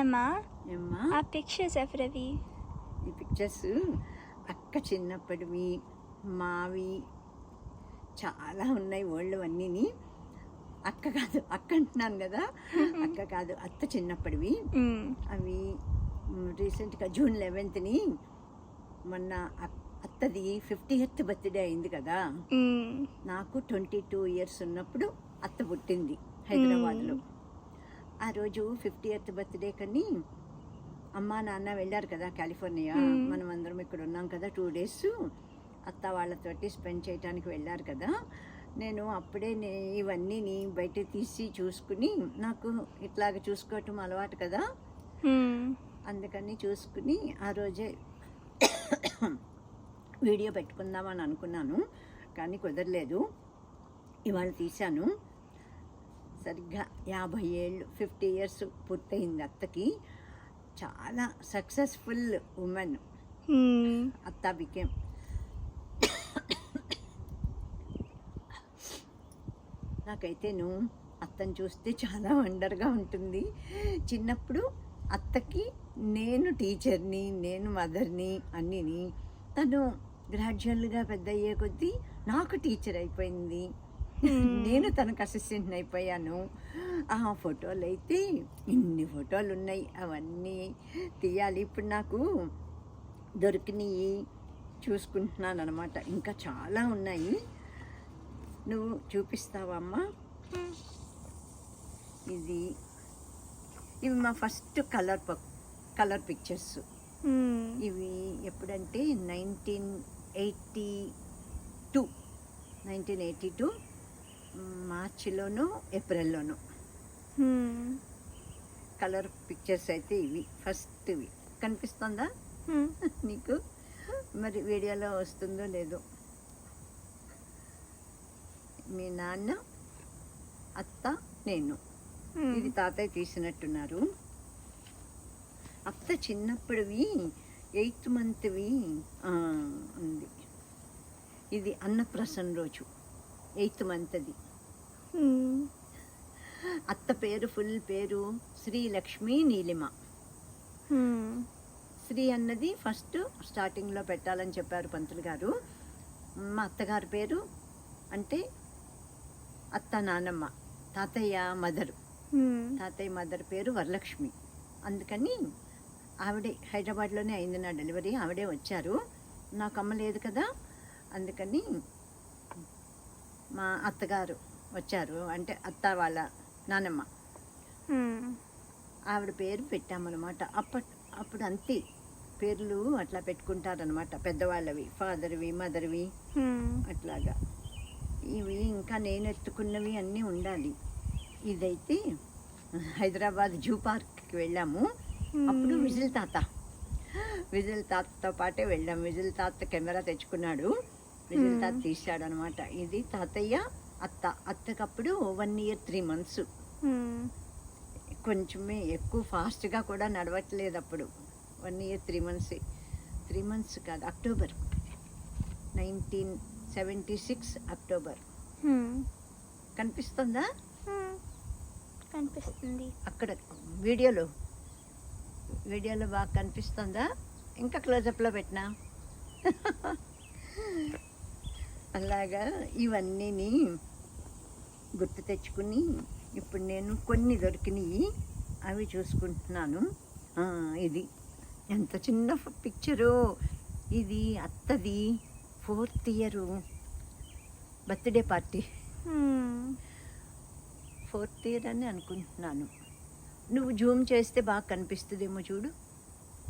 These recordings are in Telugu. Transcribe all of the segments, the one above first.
అమ్మా ఏమ్మా? ఆ పిక్చర్స్ ఎవరివి ఈ పిక్చర్స్ అక్క చిన్నప్పటివి మావి చాలా ఉన్నాయి ఓల్డ్ అన్నీని. అక్క కాదు అక్క అంటున్నాను కదా? అక్క కాదు అత్త చిన్నప్పటివి. అవి రీసెంట్గా జూన్ లెవెన్త్ని మొన్న అత్తది ఫిఫ్టీ ఎయిత్ బర్త్డే అయింది కదా. నాకు ట్వంటీ టూ ఇయర్స్ ఉన్నప్పుడు అత్త పుట్టింది హైదరాబాద్లో. ఆ రోజు ఫిఫ్టీ ఎయిత్ బర్త్డే కని అమ్మా నాన్న వెళ్ళారు కదా కాలిఫోర్నియా. మనం అందరం ఇక్కడ ఉన్నాం కదా టూ డేస్. అత్త వాళ్ళతోటి స్పెండ్ చేయడానికి వెళ్ళారు కదా. నేను అప్పుడే నే ఇవన్నీ బయట తీసి చూసుకుని నాకు ఇట్లాగ చూసుకోవటం అలవాటు కదా. అందుకని చూసుకుని ఆ రోజే వీడియో పెట్టుకుందామని అనుకున్నాను కానీ కుదరలేదు. ఇవాళ తీశాను. సరిగ్గా యాభై ఏళ్ళు ఫిఫ్టీ ఇయర్స్ పూర్తయింది అత్తకి. చాలా సక్సెస్ఫుల్ ఉమెన్. అత్త బికేమ్. నాకైతేను అత్తని చూస్తే చాలా వండర్గా ఉంటుంది. చిన్నప్పుడు అత్తకి నేను టీచర్ని నేను మదర్ని అన్నిని. తను గ్రాడ్యువల్గా పెద్ద అయ్యే కొద్దీ నాకు టీచర్ అయిపోయింది. నేను తనకు అసిస్టెంట్ అయిపోయాను. ఆ ఫోటోలు అయితే ఇన్ని ఫోటోలు ఉన్నాయి అవన్నీ తీయాలి. ఇప్పుడు నాకు దొరికినాయి చూసుకుంటున్నాను అనమాట ఇంకా చాలా ఉన్నాయి. నువ్వు చూపిస్తావా అమ్మా ఇది ఇవి మా ఫస్ట్ కలర్ కలర్ పిక్చర్స్. మ్మ్. ఇవి ఎప్పుడంటే nineteen eighty two. Nineteen eighty two. మార్చిలోను ఏప్రిల్లోను. కలర్ పిక్చర్స్ అయితే ఇవి ఫస్ట్ ఇవి కనిపిస్తుందా. నీకు? మరి వీడియోలో వస్తుందో లేదో. మీ నాన్న అత్త నేను. ఇది తాతయ్య తీసినట్టున్నారు. అత్త చిన్నప్పుడువి ఎయిత్ మంత్వి ఆ, ఉంది. ఇది అన్నప్రసన్న రోజు ఎయిత్ మంత్ది. అత్త పేరు ఫుల్ పేరు శ్రీ లక్ష్మీ నీలిమ. శ్రీ అన్నది ఫస్ట్ స్టార్టింగ్లో పెట్టాలని చెప్పారు పంతులు గారు. మా అత్తగారి పేరు అంటే అత్త నానమ్మ తాతయ్య మదరు. తాతయ్య మదర్ పేరు వరలక్ష్మి. అందుకని ఆవిడే హైదరాబాద్లోనే అయింది నా డెలివరీ ఆవిడే వచ్చారు. నాకు అమ్మ లేదు కదా అందుకని మా అత్తగారు వచ్చారు. అంటే అత్త వాళ్ళ నానమ్మ. మ్మ్. ఆవిడ పేరు పెట్టామన్నమాట. అప్పట్ అప్పుడు అంతే. పేర్లు అట్లా పెట్టుకుంటారనమాట పెద్దవాళ్ళవి ఫాదర్వి మదర్వి. అట్లాగా. ఇవి ఇంకా నేను ఎత్తుకున్నవి అన్నీ ఉండాలి. ఇదైతే హైదరాబాద్ జూ పార్క్కి వెళ్ళాము. అప్పుడు విజిల్ తాత. విజిల్ తాతతో పాటే వెళ్ళాం. విజిల్ తాత కెమెరా తెచ్చుకున్నాడు. విజిల్ తాత తీశాడు అనమాట ఇది తాతయ్య అత్త. అత్తకప్పుడు వన్ ఇయర్ త్రీ మంత్స్. కొంచెమే ఎక్కువ ఫాస్ట్గా కూడా నడవట్లేదు అప్పుడు. One year three months three months కాదు October nineteen seventy six October. కనిపిస్తుందా. కనిపిస్తుంది. అక్కడ వీడియోలో. వీడియోలో బాగా కనిపిస్తుందా? ఇంకా క్లోజప్లో పెట్టినా? అలాగా ఇవన్నీని గుర్తు తెచ్చుకుని ఇప్పుడు నేను కొన్ని దొరికినాయి. అవి చూసుకుంటున్నాను. ఇది. ఎంత చిన్న పిక్చరు ఇది అత్తది. Fourth year birthday party. Fourth year అని అనుకుంటున్నాను. నువ్వు జూమ్ చేస్తే బాగా కనిపిస్తుందేమో చూడు.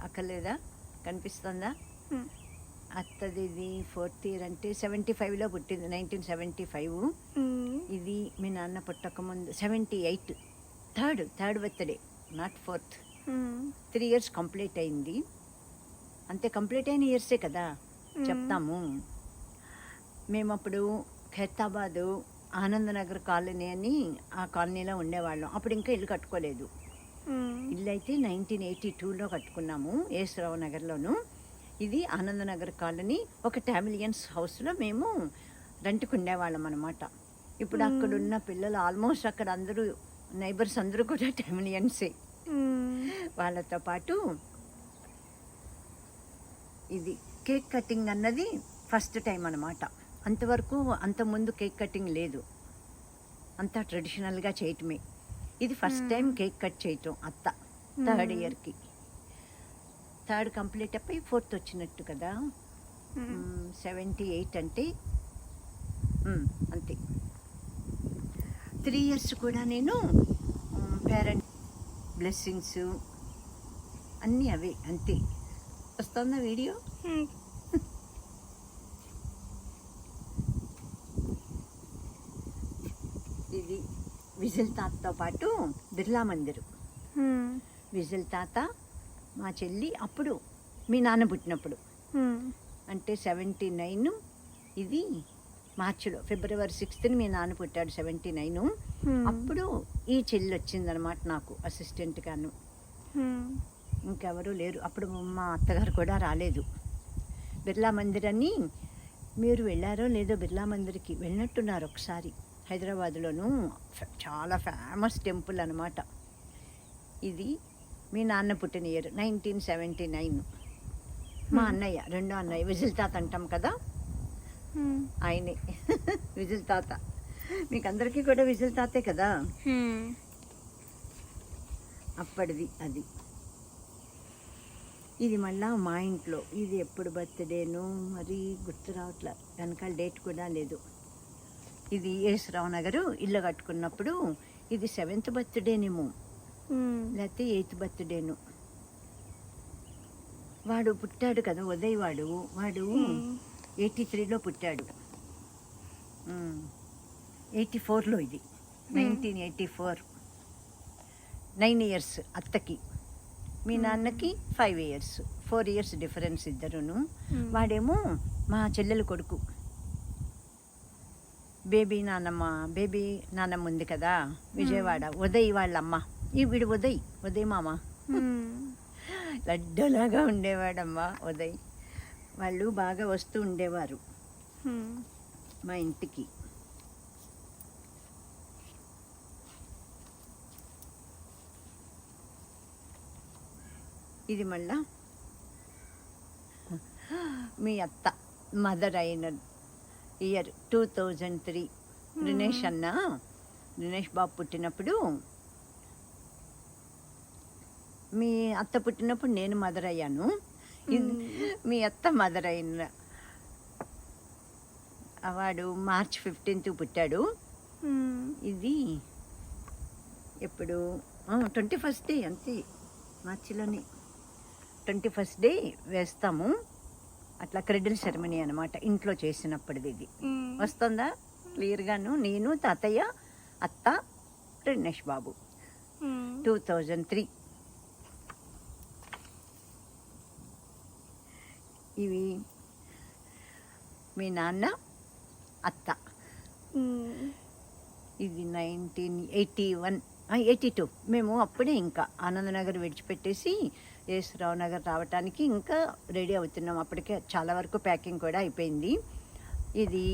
అక్కర్లేదా? కనిపిస్తుందా? మ్మ్. అత్తది ఫోర్త్ ఇయర్ అంటే సెవెంటీ ఫైవ్లో పుట్టింది నైన్టీన్ సెవెంటీ ఫైవ్. ఇది మీ నాన్న పుట్టక ముందు seventy eight. Third third birthday not fourth. Three years complete అయింది. అంతే కంప్లీట్ అయిన ఇయర్సే కదా చెప్తాము. మేము అప్పుడు ఖైరతాబాదు ఆనందనగర్ కాలనీ అని ఆ కాలనీలో ఉండేవాళ్ళం. అప్పుడు ఇంకా ఇల్లు కట్టుకోలేదు. ఇల్లు అయితే నైన్టీన్ ఎయిటీ టూలో కట్టుకున్నాము ఏసరావు నగర్లోను. ఇది ఆనందనగర్ కాలనీ ఒక టామిలియన్స్ హౌస్లో మేము రెంట్కి ఉండేవాళ్ళం అనమాట ఇప్పుడు అక్కడ ఉన్న పిల్లలు ఆల్మోస్ట్ అక్కడ అందరూ నైబర్స్ అందరూ కూడా టామిలియన్సే. వాళ్ళతో పాటు ఇది కేక్ కటింగ్ అన్నది ఫస్ట్ టైం అన్నమాట. అంతవరకు అంతకుముందు కేక్ కటింగ్ లేదు. అంతా ట్రెడిషనల్గా చేయటమే. ఇది ఫస్ట్. టైం కేక్ కట్ చేయటం అత్త థర్డ్ ఇయర్కి. థర్డ్ కంప్లీట్ అయిపోయి ఫోర్త్ వచ్చినట్టు కదా? సెవెంటీ ఎయిట్ అంటే? అంతే. త్రీ ఇయర్స్ కూడా నేను పేరెంట్ బ్లెస్సింగ్స్ అన్నీ అవే అంతే. వస్తుందా వీడియో? ఇది విజిల్ తాతతో పాటు బిర్లా మందిర్. విజిల్ తాత మా చెల్లి అప్పుడు మీ నాన్న పుట్టినప్పుడు. అంటే సెవెంటీ నైన్ ఇది మార్చిలో ఫిబ్రవరి సిక్స్త్ని మీ నాన్న పుట్టాడు సెవెంటీ నైన్. అప్పుడు ఈ చెల్లి వచ్చిందనమాట నాకు అసిస్టెంట్ గాను. ఇంకెవరూ లేరు. అప్పుడు మా అత్తగారు కూడా రాలేదు. బిర్లా మందిర్ అని మీరు వెళ్ళారో లేదో బిర్లా మందిర్కి వెళ్ళినట్టున్నారు ఒకసారి. హైదరాబాద్లోను చాలా ఫేమస్ టెంపుల్ అనమాట ఇది మీ నాన్న పుట్టిన ఇయర్ నైన్టీన్ సెవెంటీ నైన్ మా అన్నయ్య రెండో అన్నయ్య విజిల్ తాత అంటాం కదా? ఆయనే. విజిల్ తాత. మీకు అందరికీ కూడా విజిల్ తాతే కదా? అప్పటిది అది. ఇది మళ్ళా మా ఇంట్లో. ఇది ఎప్పుడు బర్త్డేను మరి గుర్తు రావట్లే. వెనకాల డేట్ కూడా లేదు. ఇది యేసరావు నగరు ఇల్లు కట్టుకున్నప్పుడు ఇది సెవెంత్ బర్త్డేనేమో. లేకపోతే ఎయిత్ బర్త్డేను. వాడు పుట్టాడు కదా ఉదయ్ వాడు. వాడు ఎయిటీ త్రీలో పుట్టాడు. ఎయిటీ ఫోర్లో ఇది. Nineteen eighty four. Nine years అత్తకి. మీ నాన్నకి five years. Four years difference ఇద్దరును. వాడేమో మా చెల్లెలు కొడుకు. బేబీ నాన్నమ్మ బేబీ నాన్నమ్మ ఉంది కదా విజయవాడ. ఉదయ్ వాళ్ళమ్మ ఈ వీడు ఉదయ్ ఉదయ్ మామ. లడ్డలాగా ఉండేవాడమ్మా ఉదయ్. వాళ్ళు బాగా వస్తూ ఉండేవారు. మా ఇంటికి. ఇది మళ్ళా మీ అత్త మదర్ అయిన year two thousand three. Dinesh అన్న దినేష్ బాబు పుట్టినప్పుడు మీ అత్త పుట్టినప్పుడు నేను మదర్ అయ్యాను. మీ అత్త మదర్ అయిన వాడు మార్చ్ ఫిఫ్టీన్త్ పుట్టాడు. ఇది ఎప్పుడు? ట్వంటీ ఫస్ట్ డే అంతే మార్చిలోనే. ట్వంటీ ఫస్ట్ డే వేస్తాము. అట్లా క్రెడిల్ సెరమనీ అనమాట ఇంట్లో చేసినప్పటిది ఇది. వస్తుందా? క్లియర్గాను. నేను తాతయ్య అత్త Rinesh Babu. Two thousand three ఇవి. మీ నాన్న అత్త. ఇది nineteen eighty one eighty two. మేము అప్పుడే ఇంకా ఆనందనగర్ విడిచిపెట్టేసి యేసురావు నగర్ రావటానికి ఇంకా రెడీ అవుతున్నాం. అప్పటికే చాలా వరకు ప్యాకింగ్ కూడా అయిపోయింది. ఇది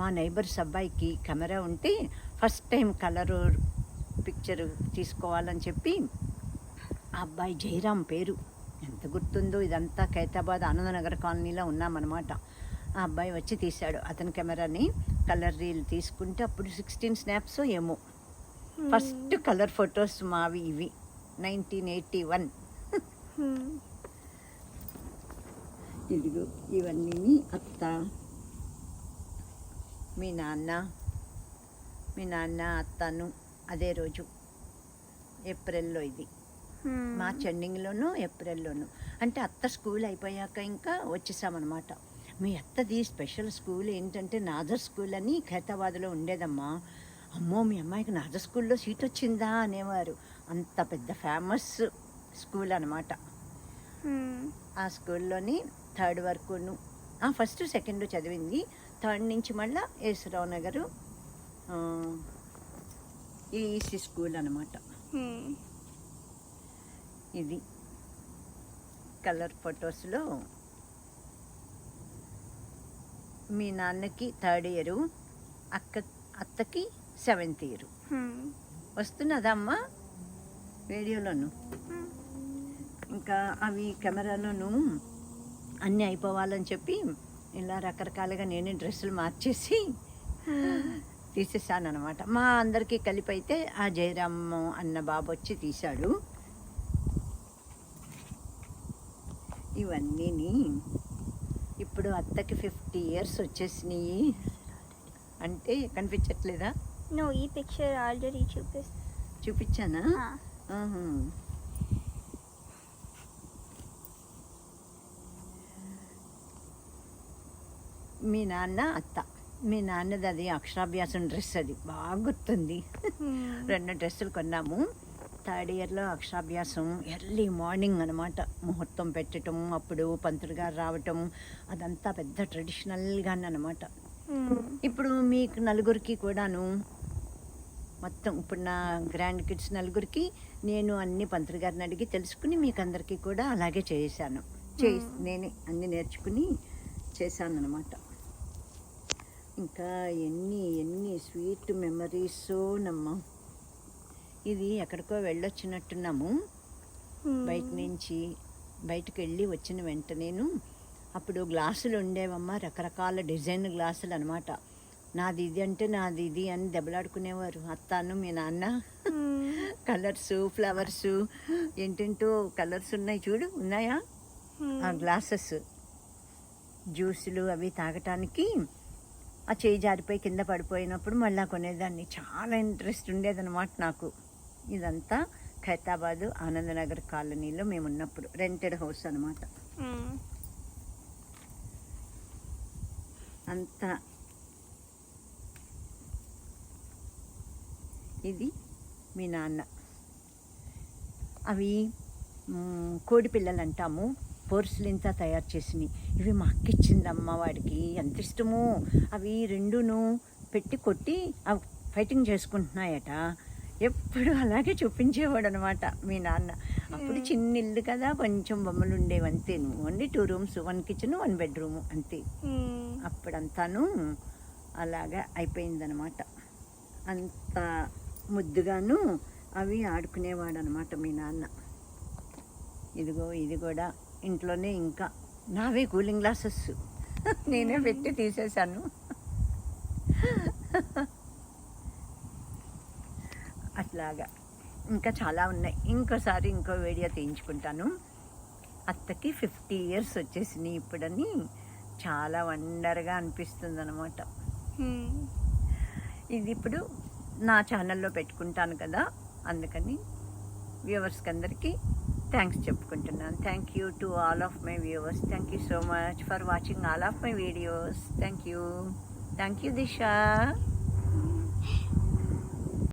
మా నైబర్స్ అబ్బాయికి కెమెరా ఉంటే ఫస్ట్ టైం కలర్ పిక్చర్ తీసుకోవాలని చెప్పి ఆ అబ్బాయి జయరాం పేరు. ఎంత గుర్తుందో ఇదంతా ఖైతాబాద్ ఆనందనగర్ కాలనీలో ఉన్నామన్నమాట. ఆ అబ్బాయి వచ్చి తీశాడు అతని కెమెరాని. కలర్ రీల్ తీసుకుంటే అప్పుడు సిక్స్టీన్ స్నాప్స్ ఏమో. ఫస్ట్ కలర్ ఫొటోస్ మావి ఇవి. Nineteen eighty one. ఇదిగో ఇవన్నీ అత్త. మీ నాన్న. మీ నాన్న అత్తను. అదే రోజు. ఏప్రిల్లో ఇది. మార్చ్ ఎండింగ్లోను ఏప్రిల్లోను. అంటే అత్త స్కూల్ అయిపోయాక ఇంకా వచ్చేసామన్నమాట. మీ అత్తది స్పెషల్ స్కూల్ ఏంటంటే నాజర్ స్కూల్ అని ఖైతాబాద్లో ఉండేదమ్మా. అమ్మో మీ అమ్మాయికి నాజర్ స్కూల్లో సీట్ వచ్చిందా అనేవారు. అంత పెద్ద ఫేమస్ స్కూల్ అనమాట ఆ స్కూల్లోని థర్డ్ వరకును ఫస్ట్ సెకండ్ చదివింది. థర్డ్ నుంచి మళ్ళా యేసురావు నగరు ఈసీ స్కూల్ అనమాట ఇది కలర్ ఫొటోస్లో. మీ నాన్నకి థర్డ్ ఇయరు అక్క అత్తకి సెవెంత్ ఇయర్. వస్తున్నదా అమ్మా వీడియోలోను. ఇంకా అవి కెమెరాలోను అన్నీ అయిపోవాలని చెప్పి ఇలా రకరకాలుగా నేనే డ్రెస్సులు మార్చేసి తీసేసాను అనమాట మా అందరికీ కలిపి అయితే ఆ జయరామ్ అన్న బాబు వచ్చి తీశాడు. ఇవన్నీని ఇప్పుడు అత్తకి ఫిఫ్టీ ఇయర్స్ వచ్చేసినాయి. అంటే కనిపించట్లేదా? నువ్వు ఈ పిక్చర్ ఆల్రెడీ చూపిస్తా చూపించానా. మీ నాన్న అత్త. మీ నాన్నది అది అక్షరాభ్యాసం డ్రెస్ అది. బాగా గుర్తుంది. రెండు డ్రెస్సులు కొన్నాము. థర్డ్ ఇయర్లో అక్షరాభ్యాసం ఎర్లీ మార్నింగ్ అనమాట ముహూర్తం పెట్టడం అప్పుడు పంతులు గారు రావటం అదంతా పెద్ద ట్రెడిషనల్గానే అనమాట ఇప్పుడు మీకు నలుగురికి కూడాను మొత్తం ఇప్పుడు నా గ్రాండ్ కిడ్స్ నలుగురికి నేను అన్ని పంతులు గారిని అడిగి తెలుసుకుని మీకు అందరికీ కూడా అలాగే చేశాను చే నేనే అన్ని నేర్చుకుని చేశాను అనమాట ఇంకా ఎన్ని ఎన్ని స్వీట్ మెమరీస్ నమ్మ. ఇది ఎక్కడికో వెళ్ళొచ్చినట్టున్నాము. బయట నుంచి బయటకు వెళ్ళి వచ్చిన వెంటనేను అప్పుడు గ్లాసులు ఉండేవమ్మా రకరకాల డిజైన్ గ్లాసులు అనమాట నాది ఇది అంటే నాది ఇది అని దెబ్బలాడుకునేవారు. అత్తాను మీ నాన్న. కలర్స్ ఫ్లవర్స్ ఏంటంటో కలర్స్ ఉన్నాయి చూడు ఉన్నాయా? ఆ గ్లాసెస్ జ్యూసులు అవి తాగటానికి ఆ చేయి జారిపోయి కింద పడిపోయినప్పుడు మళ్ళా కొనేదాన్ని. చాలా ఇంట్రెస్ట్ ఉండేదన్నమాట నాకు. ఇదంతా ఖైతాబాదు ఆనందనగర్ కాలనీలో మేము ఉన్నప్పుడు రెంటెడ్ హౌస్ అనమాట అంత ఇది మీ నాన్న. అవి కోడి పిల్లలు అంటాము. పోర్సిలిన్తో తయారు చేసినవి. ఇవి మా అక్క ఇచ్చిందమ్మ వాడికి. ఎంత ఇష్టమో. అవి రెండును పెట్టి కొట్టి అవి ఫైటింగ్ చేసుకుంటున్నాయట. ఎప్పుడు అలాగే చూపించేవాడు అనమాట మీ నాన్న. అప్పుడు చిన్న ఇల్లు కదా కొంచెం బొమ్మలు ఉండేవి అంతేను only two rooms one kitchen one bedroom అంతే. అప్పుడంతాను అలాగా అయిపోయిందనమాట. అంత ముద్దుగాను అవి ఆడుకునేవాడు అనమాట మీ నాన్న. ఇదిగో ఇది కూడా ఇంట్లోనే ఇంకా నావే కూలింగ్ గ్లాసెస్. నేనే పెట్టి తీసేశాను. అట్లాగా ఇంకా చాలా ఉన్నాయి. ఇంకోసారి ఇంకో వీడియో తీయించుకుంటాను. అత్తకి ఫిఫ్టీ ఇయర్స్ వచ్చేసినాయి ఇప్పుడని చాలా వండర్గా అనిపిస్తుంది అనమాట ఇది ఇప్పుడు నా ఛానల్లో పెట్టుకుంటాను కదా అందుకని వ్యూవర్స్కి అందరికీ థ్యాంక్స్ చెప్పుకుంటున్నాను. Thank you to all of my viewers. Thank you so much for watching all of my videos. Thank you. Thank you Disha.